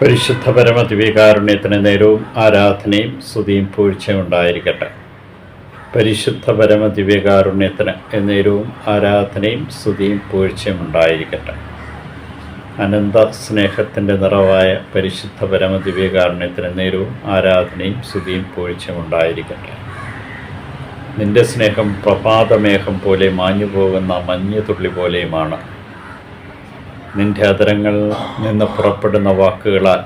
പരിശുദ്ധ പരമ ദിവ്യകാരുണ്യത്തിന് നേരവും ആരാധനയും സ്തുതിയും പൂഴ്ചയും ഉണ്ടായിരിക്കട്ടെ. പരിശുദ്ധ പരമ ദിവ്യകാരുണ്യത്തിന് നേരവും ആരാധനയും സ്തുതിയും പൂഴ്ചയും ഉണ്ടായിരിക്കട്ടെ. അനന്ത സ്നേഹത്തിന്റെ നിറവായ പരിശുദ്ധ പരമ ദിവ്യകാരുണ്യത്തിന് നേരവും ആരാധനയും സ്തുതിയും പൂഴ്ചയും ഉണ്ടായിരിക്കട്ടെ. നിന്റെ സ്നേഹം പ്രഭാതമേഘം പോലെ മാഞ്ഞു പോകുന്ന മഞ്ഞുതുള്ളി പോലെയുമാണ്. നിന്റെ അതരങ്ങളിൽ നിന്ന് പുറപ്പെടുന്ന വാക്കുകളാൽ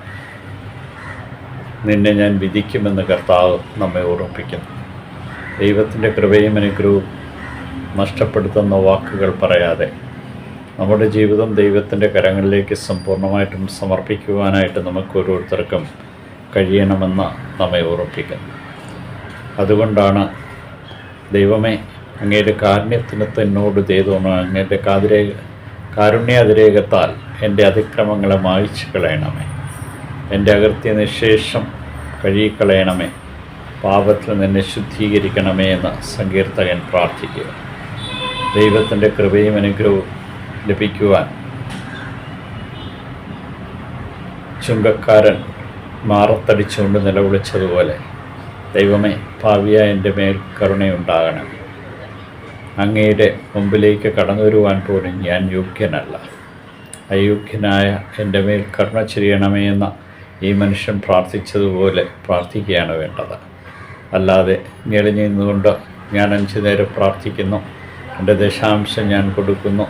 നിന്നെ ഞാൻ വിധിക്കുമെന്ന് കർത്താവ് നമ്മെ ഓർമ്മിപ്പിക്കുന്നു. ദൈവത്തിന്റെ കൃപയും അനുഗ്രഹവും നഷ്ടപ്പെടുത്തുന്ന വാക്കുകൾ പറയാതെ നമ്മുടെ ജീവിതം ദൈവത്തിന്റെ കരങ്ങളിലേക്ക് സമ്പൂർണമായിട്ടും സമർപ്പിക്കുവാനായിട്ട് നമുക്ക് ഓരോരുത്തർക്കും കഴിയണമെന്ന് നമ്മെ ഓർമ്മിപ്പിക്കുന്നു. അതുകൊണ്ടാണ് ദൈവമേ അങ്ങയുടെ കാരുണ്യത്തിന് തന്നോട് ചെയ്തോണം അങ്ങയുടെ കാതിരേ കാരുണ്യാതിരേകത്താൽ എന്റെ അതിക്രമങ്ങളെ മായിച്ചു കളയണമേ എന്റെ അകൃത്യ നിശേഷം കഴുകിക്കളയണമേ. പാപത്തിൽ നിന്നെ ശുദ്ധീകരിക്കണമേ എന്ന് സങ്കീർത്തകൻ പ്രാർത്ഥിക്കുക. ദൈവത്തിന്റെ കൃപയും അനുഗ്രഹവും ലഭിക്കുവാൻ ചുങ്കക്കാരൻ മാറത്തടിച്ചുകൊണ്ട് നിലവിളിച്ചതുപോലെ ദൈവമേ ഭാവിയ എന്റെ മേൽ കരുണയുണ്ടാകണം അങ്ങയുടെ മുമ്പിലേക്ക് കടന്നു വരുവാൻ പോലും ഞാൻ യോഗ്യനല്ല. അയോഗ്യനായ എന്റെ മേൽ കരുണ ചെയ്യണമേ എന്ന ഈ മനുഷ്യൻ പ്രാർത്ഥിച്ചതുപോലെ പ്രാർത്ഥിക്കുകയാണ് വേണ്ടത്. അല്ലാതെ ഞെളിഞ്ഞു നിന്നുകൊണ്ട് ഞാൻ അഞ്ചു നേരം പ്രാർത്ഥിക്കുന്നു. എന്റെ ദശാംശം ഞാൻ കൊടുക്കുന്നു.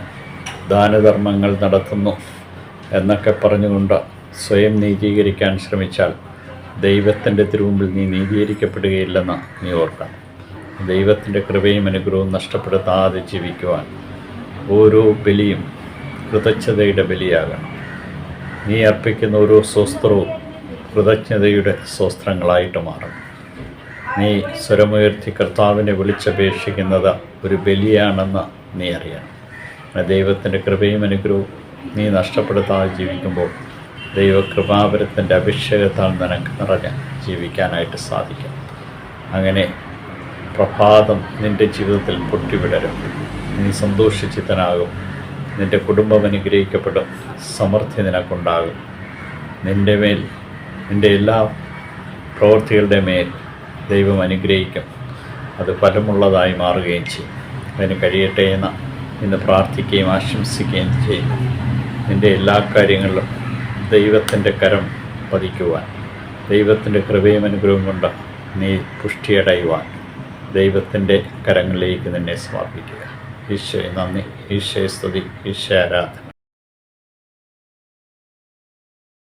ദാനധർമ്മങ്ങൾ നടത്തുന്നു എന്നൊക്കെ പറഞ്ഞുകൊണ്ട് സ്വയം നീതീകരിക്കാൻ ശ്രമിച്ചാൽ ദൈവത്തിന്റെ തിരുമുമ്പിൽ നീ നീതീകരിക്കപ്പെടുകയില്ലെന്ന് നീ ഓർക്കണം. ദൈവത്തിന്റെ കൃപയും അനുഗ്രഹവും നഷ്ടപ്പെടുത്താതെ ജീവിക്കുവാൻ ഓരോ ബലിയും കൃതജ്ഞതയുടെ ബലിയാകണം. നീ അർപ്പിക്കുന്ന ഓരോ സ്വസ്ത്രവും കൃതജ്ഞതയുടെ സ്വസ്ത്രങ്ങളായിട്ട് മാറും. നീ സ്വരമുയർത്തി കർത്താവിനെ വിളിച്ചപേക്ഷിക്കുന്നത് ഒരു ബലിയാണെന്ന് നീ അറിയണം. ദൈവത്തിന്റെ കൃപയും അനുഗ്രഹവും നീ നഷ്ടപ്പെടുത്താതെ ജീവിക്കുമ്പോൾ ദൈവകൃപാപരത്തിന്റെ അഭിഷേകത്താൽ നിനക്ക് നിറഞ്ഞ് ജീവിക്കാനായിട്ട് സാധിക്കും. അങ്ങനെ പ്രഭാതം നിന്റെ ജീവിതത്തിൽ പൊട്ടിവിടരും. നീ സന്തോഷിച്ചിത്തനാകും നിന്റെ കുടുംബം അനുഗ്രഹിക്കപ്പെടും. സമൃദ്ധി നിനക്കുണ്ടാകും. നിന്റെ മേൽ നിന്റെ എല്ലാ പ്രവൃത്തികളുടെ മേൽ ദൈവം അനുഗ്രഹിക്കും. അത് ഫലമുള്ളതായി മാറുകയും ചെയ്യും. അതിന് കഴിയട്ടെ എന്ന് ഇന്ന് പ്രാർത്ഥിക്കുകയും ആശംസിക്കുകയും ചെയ്യുന്നു. നിന്റെ എല്ലാ കാര്യങ്ങളിലും ദൈവത്തിന്റെ കരം പതിക്കുവാൻ ദൈവത്തിന്റെ കൃപയും അനുഗ്രഹം കൊണ്ട് നീ പുഷ്ടിയടയുവാൻ. ദൈവത്തിന്റെ കരങ്ങളിലേക്ക് തന്നെ സമർപ്പിക്കുക. ഈശോയെ നന്ദി. ഈശോയെ സ്തുതി. ഈശോ ആരാധന.